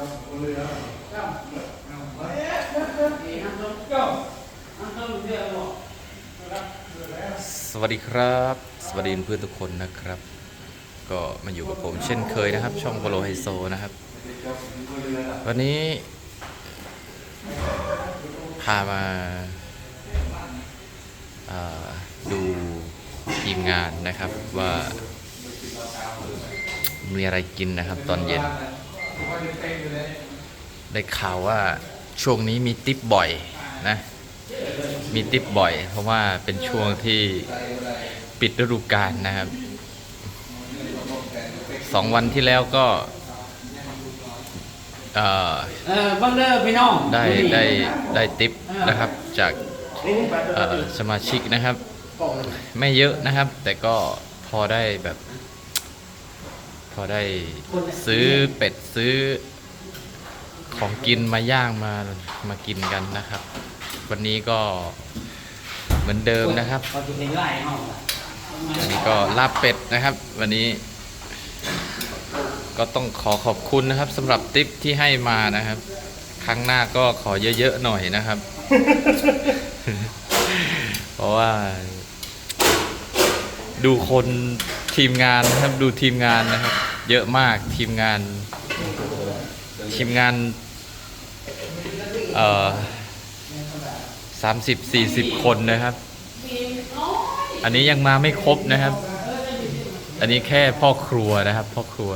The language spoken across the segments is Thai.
สวัสดีครับ สวัสดีเพื่อนทุกคนนะครับ ก็มาอยู่กับผมเช่นเคยนะครับ ช่องโปโลไฮโซนะครับ วันนี้ พามาดูทีมงานนะครับว่ามีอะไรกินนะครับตอนเย็น ได้ข่าวว่าช่วงนี้มีติปบ่อยนะ มีติปบ่อย เพราะว่าเป็นช่วงที่ปิดฤดูกาลนะครับสองวันที่แล้วก็เอ่อเออเบังเด้อพี่น้องได้นี่ได้ได้ติปนะครับจากเอ่อสมาชิกนะครับ ไม่เยอะนะครับ แต่ก็พอได้แบบ พอได้ซื้อเป็ดซื้อของกินมาย่างมามากินกันนะครับ วันนี้ก็เหมือนเดิมนะครับพอจะเห็นไล่เฮาวันนี้ก็ลาบเป็ดนะครับ วันนี้ ก็ต้องขอขอบคุณนะครับสำหรับทิปที่ให้มานะครับ ครั้งหน้าก็ขอเยอะๆหน่อยนะครับ เพราะว่า ดูคน ทีมงานนะครับดูทีมงานนะครับ เยอะมากทีมงาน ทีมงานเอ่อสามสิบสี่สิบคนนะครับ อันนี้ยังมาไม่ครบนะครับ อันนี้แค่พ่อครัวนะครับ พ่อครัว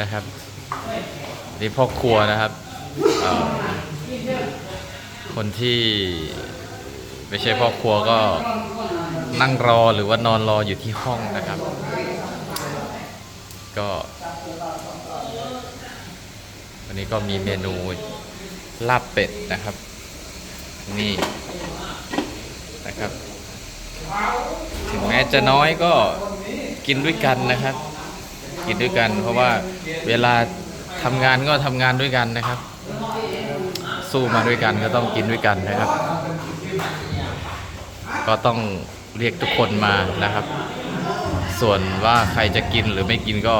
นะครับอันนี่พ่อครัวนะครับคนที่ไม่ใช่พ่อครัวก็ นั่งรอหรือว่านอนรออยู่ที่ห้องนะครับ ก็ วันนี้ก็มีเมนูลาบเป็ดนะครับ นี่นะครับ ถึงแม้จะน้อยก็กินด้วยกันนะครับ กินด้วยกัน เพราะว่าเวลาทำงานก็ทำงานด้วยกันนะครับ สู้มาด้วยกันก็ต้องกินด้วยกันนะครับ ก็ต้อง เรียกทุกคนมานะครับ ส่วนว่าใครจะกินหรือไม่กินก็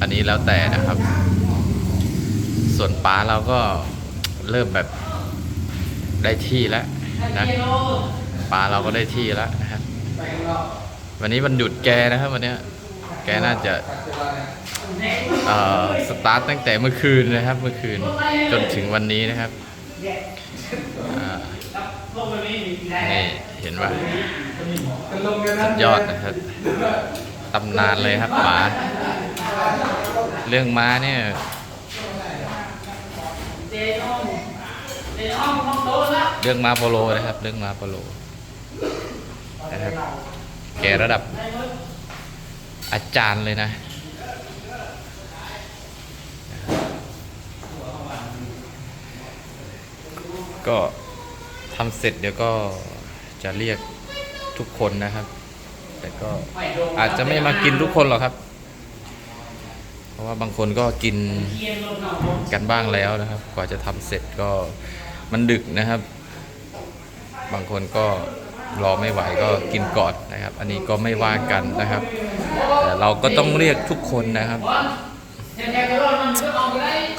อันนี้แล้วแต่นะครับ ส่วนป้าเราก็เริ่มแบบได้ที่แล้วนะป้าเราก็ได้ที่แล้วนะครับวันนี้วันหยุดแกนะครับวันนี้แกน่าจะเอ่อสตาร์ทตั้งแต่เมื่อคืนนะครับ เมื่อคืนจนถึงวันนี้นะครับอ่านี่เห็นว่า สุดยอดนะครับตำนานเลยครับป๋าเรื่องม้าเนี่ยเรื่องมาโปโลนะครับ เรื่องมาโปโลนะครับแกระดับอาจารย์เลยนะก็ทำเสร็จเดี๋ยวก็จะเรียก ทุกคนนะครับ แต่ก็อาจจะไม่มากินทุกคนหรอกครับ เพราะว่าบางคนก็กินกันบ้างแล้วนะครับ กว่าจะทำเสร็จก็มันดึกนะครับ บางคนก็รอไม่ไหวก็กินก่อนนะครับ อันนี้ก็ไม่ว่ากันนะครับแต่เราก็ต้องเรียกทุกคนนะครับ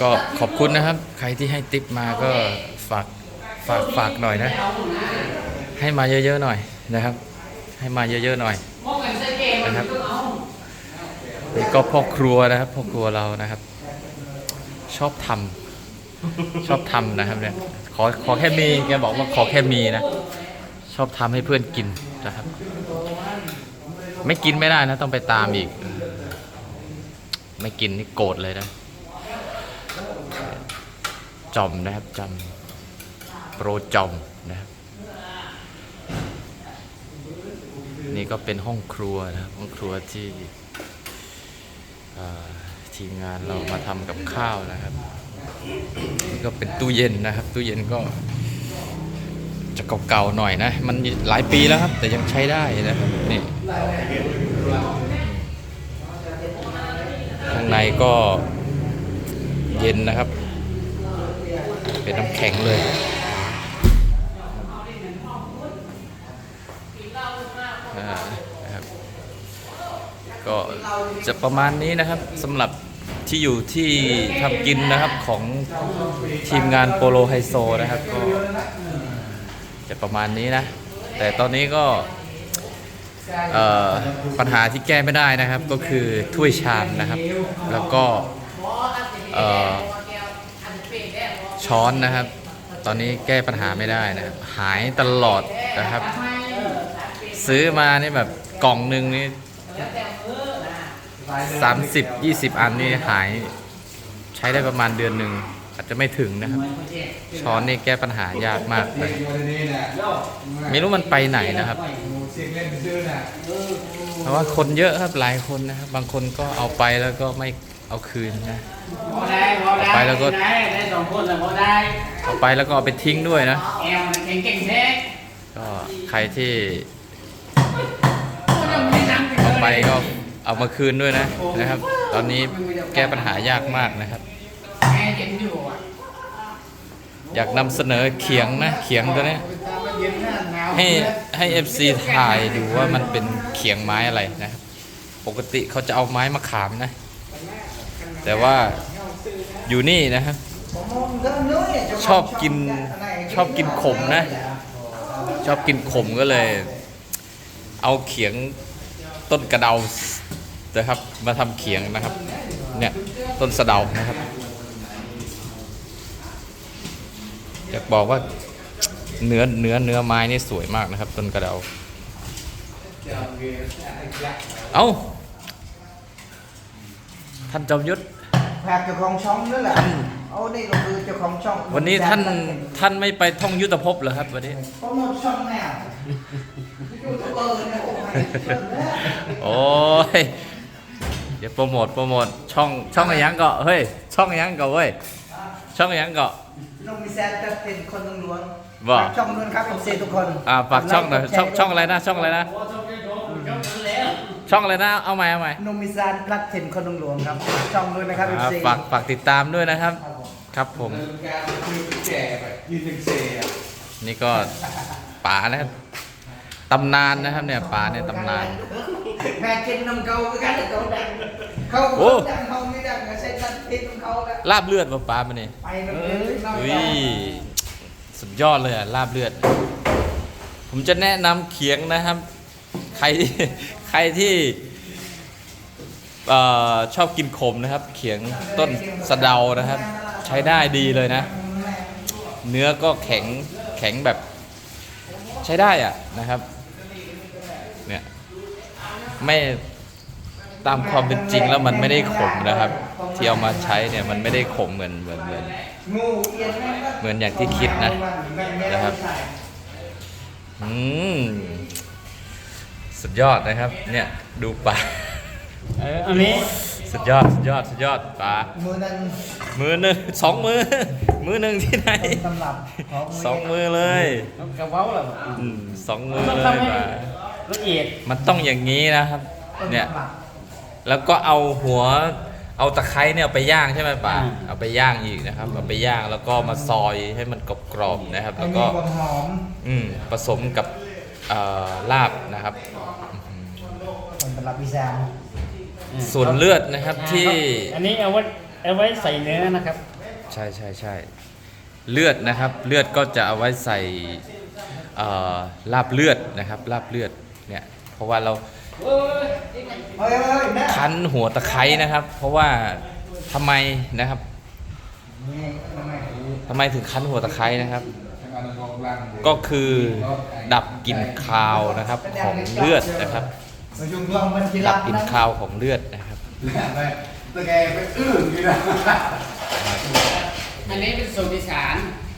ก็ขอบคุณนะครับ ใครที่ให้ติปมาก็ฝากฝากฝากหน่อยนะ ให้มาเยอะๆหน่อย นะครับ ให้มาเยอะๆหน่อยนะครับนี่ก็พ่อครัวนะครับพ่อครัวเรานะครับ ชอบทำชอบทำนะครับเนี่ยขอขอแค่มีแกบอกว่าขอแค่มีนะ ชอบทำให้เพื่อนกินนะครับ ไม่กินไม่ได้นะ ต้องไปตามอีก ไม่กินนี่โกรธเลยนะจอมนะครับจอมโปรจอมนะครับ นี่ก็เป็นห้องครัวนะครับห้องครัวที่ทีมงานเรามาทำกับข้าวนะครับนี่ก็เป็นตู้เย็นนะครับ ตู้เย็นก็จะเก่าๆหน่อยนะ มันหลายปีแล้วครับ แต่ยังใช้ได้นะครับนี่ข้างในก็เย็นนะครับ เป็นน้ำแข็งเลยอ่านะครับ ก็จะประมาณนี้นะครับสำหรับที่อยู่ที่ทำกินนะครับของทีมงานโปโลไฮโซนะครับก็จะประมาณนี้นะ แต่ตอนนี้ก็ปัญหาที่แก้ไม่ได้นะครับก็คือถ้วยชามนะครับ แล้วก็ช้อนนะครับ ตอนนี้แก้ปัญหาไม่ได้นะครับหายตลอดนะครับ ซื้อมานี่แบบกล่องหนึ่งนี่ สามสิบยี่สิบอันนี่หายใช้ได้ประมาณเดือนหนึ่งอาจจะไม่ถึงนะครับ ช้อนนี่แก้ปัญหายากมากเลยไม่รู้มันไปไหนนะครับ เพราะว่าคนเยอะครับหลายคนนะครับ บางคนก็เอาไปแล้วก็ไม่เอาคืนนะพอได้พอได้ไปแล้วก็ได้ได้สองคนแล้วพอได้เอาไปแล้วก็เอาไปทิ้งด้วยนะแอลมันเก่งเก่งแท้ก็ใครที่ก็ยังไม่นั่งเอาไปก็ เอามาคืนด้วยนะนะครับ ตอนนี้แก้ปัญหายากมากนะครับ อยากนำเสนอเขียงนะเขียงตัวนี้ยเย็นหน้าหนาวให้ให้ FC ถ่ายดูว่ามันเป็นเขียงไม้อะไรนะครับ ปกติเขาจะเอาไม้มะขามนะ แต่ว่าอยู่นี่นะครับชอบกินชอบกินขมนะ ชอบกินขมก็เลย เอาเขียงต้นกระเดา นะครับ มาทำเขียงนะครับ เนี่ยต้นสะเดานะครับอยากบอกว่าเนื้อเนื้อเนื้อไม้นี่สวยมากนะครับ ต้นกระเดา เอ้าท่านจอมยุทธแพกเจ้าของช่องนั่นแหละเอานี่ก็คือเจ้าของช่อง วันนี้ท่านท่านไม่ไปท่องยุทธภพเหรอครับวันนี้โปรโมทช่องแม่ยูทูบเบอร์เนี่ยโอ้ยโอ้ย เดี๋ยวโปรโมทโปรโมทช่องช่องอะไรยังเกาะเฮ้ยช่องอะไรยังเกาะเว้ยช่องอะไรยังเกาะน้องมีแซนจะเป็นคนลงลวงว่าฝากช่องด้วยนะครับผมเซทุกคนอ่าฝากช่องหน่อยช่องช่องอะไรนะช่องอะไรนะช่องอะไรนะเอาใหม่เอาใหม่นมมิซานพลัดเทนคนลงหลวงครับฝากช่องด้วยนะครับอ่า FC ฝากฝากติดตามด้วยนะครับ ครับผมนี่ก็ป๋านะครับ ตำนานนะครับเนี่ยป๋าเนี่ยตำนาน แม่กินนมเกาคือกันเกาดังเขาโอ้ ดังเขาไม่ดังใช้ตัดเทนนมเขาแล้วลาบเลือดป่ะป๋ามาเนี่ยไปนมเกาเราอุ้ยสุดยอดเลยอะลาบเลือด ผมจะแนะนำเขียงนะครับ ใครที่ใครที่เอ่อชอบกินขมนะครับ เขียงต้นสะเดานะครับ ใช้ได้ดีเลยนะ เนื้อก็แข็งแข็งแบบ ใช้ได้อะนะครับ เนี่ย ไม่ตามความเป็นจริงแล้วมันไม่ได้ขมนะครับ ที่เอามาใช้เนี่ยมันไม่ได้ขมเหมือนเหมือนเหมือนงูเอียนแม่ก็เหมือนอย่างที่คิดนะนะครับอืมสุดยอดนะครับ เนี่ยดูปลาเอออันนี้สุดยอดสุดยอดสุดยอดปลามือนั้นมือหนึ่งสองมือ มือหนึ่งที่ไหนตำรับของสองมือเลยกระเว้าเหรออืมสองมือต้องเลยทำให้ปลา ละเอียดมันต้องอย่างนี้นะครับต้นเนี่ยตำรับแล้วก็เอาหัว เอาตะไคร้เนี่ยเอาไปย่างใช่ไหมป่า เอาไปย่างอีกนะครับ เอาไปย่างแล้วก็มาซอยให้มันกรอบๆนะครับให้แล้วมีก็ความหอมอืมผสมกับเอ่อลาบนะครับต้นตำรับอีสานส่วนเลือดนะครับที่ อันนี้เอาไว้เอาไว้ใส่เนื้อนะครับ ใช่ใช่ใช่เลือดนะครับ เลือดก็จะเอาไว้ใส่เอ่อลาบเลือดนะครับ ลาบเลือด เนี่ยเพราะว่าเราเฮ้ยเฮ้ยเฮ้ยแม่คั้นหัวตะไคร้นะครับ เพราะว่าทำไมนะครับนี่ทำไมทำไมถึงคั้นหัวตะไคร้นะครับ ก็คือดับกลิ่นคาวนะครับของเลือดนะครับมายุ่งลองมันทีหดัลับงกลิ่นนะคาวของเลือดนะครับตะแกไปอื้อนี่นะอันนี้เป็นสูตรอีสาน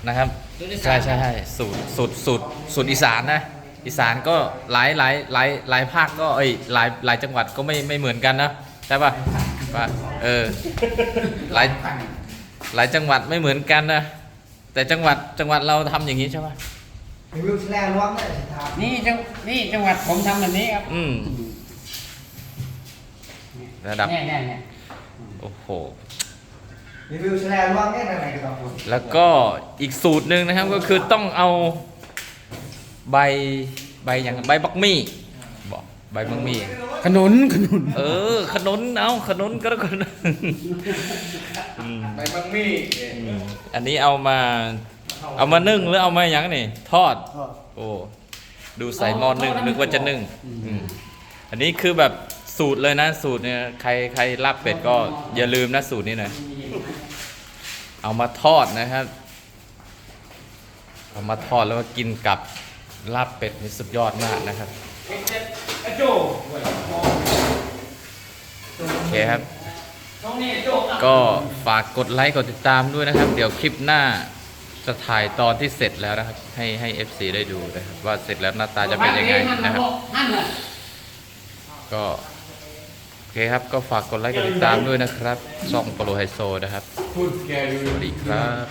นะครับสูตรอีสานใช่ใช่ใช่สูตรสูตรสูตรสูตรอีสานนะ อีสานก็หลายหลายหลายหลายภาคก็เอ้ยหลายหลายจังหวัดก็ไม่ไม่เหมือนกันนะใช่ป่ะป่ะเออหลายหลายจังหวัดไม่เหมือนกันนะแต่จังหวัดจังหวัดเราทำอย่างนี้ใช่ป่ะรีวิวแสลงล้วงเลยสิครับนี่จังนี่จังหวัดผมทำแบบนี้ครับอืมระดับเนี่ยเนี่ยเนี่ยโอ้โหรีวิวแสลงล้วงเนี่ยไหนๆก็ต้องพูดแล้วก็อีกสูตรหนึ่งนะครับก็คือต้องเอา ใบใบอย่างใบบักมี่บอกใบมังมีขนุนขนุนเออ ขนุนเอาขนุนก็แล้วกันอืมใบมังมี่อืมอันนี้เอามา เอามานึ่งหรือเอามาอย่างนี่ทอด โอ้ดูใส่หม้อนึ่งนึกว่าจะนึ่งอืมอันนี้คือแบบสูตรเลยนะ สูตรเนี่ยใครใครลาบเป็ดก็อย่าลืมนะสูตรนี้หนะเอามาทอดนะครับ เอามาทอดแล้วก็กินกับ ลาบเป็ดนี่สุดยอดมากนะครับโอเคครับ ก็ฝากกดไลค์กดติดตามด้วยนะครับ เดี๋ยวคลิปหน้าจะถ่ายตอนที่เสร็จแล้วนะครับ ให้ให้ FC ได้ดูนะครับว่าเสร็จแล้วหน้าตาจะเป็นยังไงนะครับ ก็โอเคครับก็ฝากกดไลค์กดติดตามด้วยนะครับช่องโปโลไฮโซนะครับสวัสดีครับ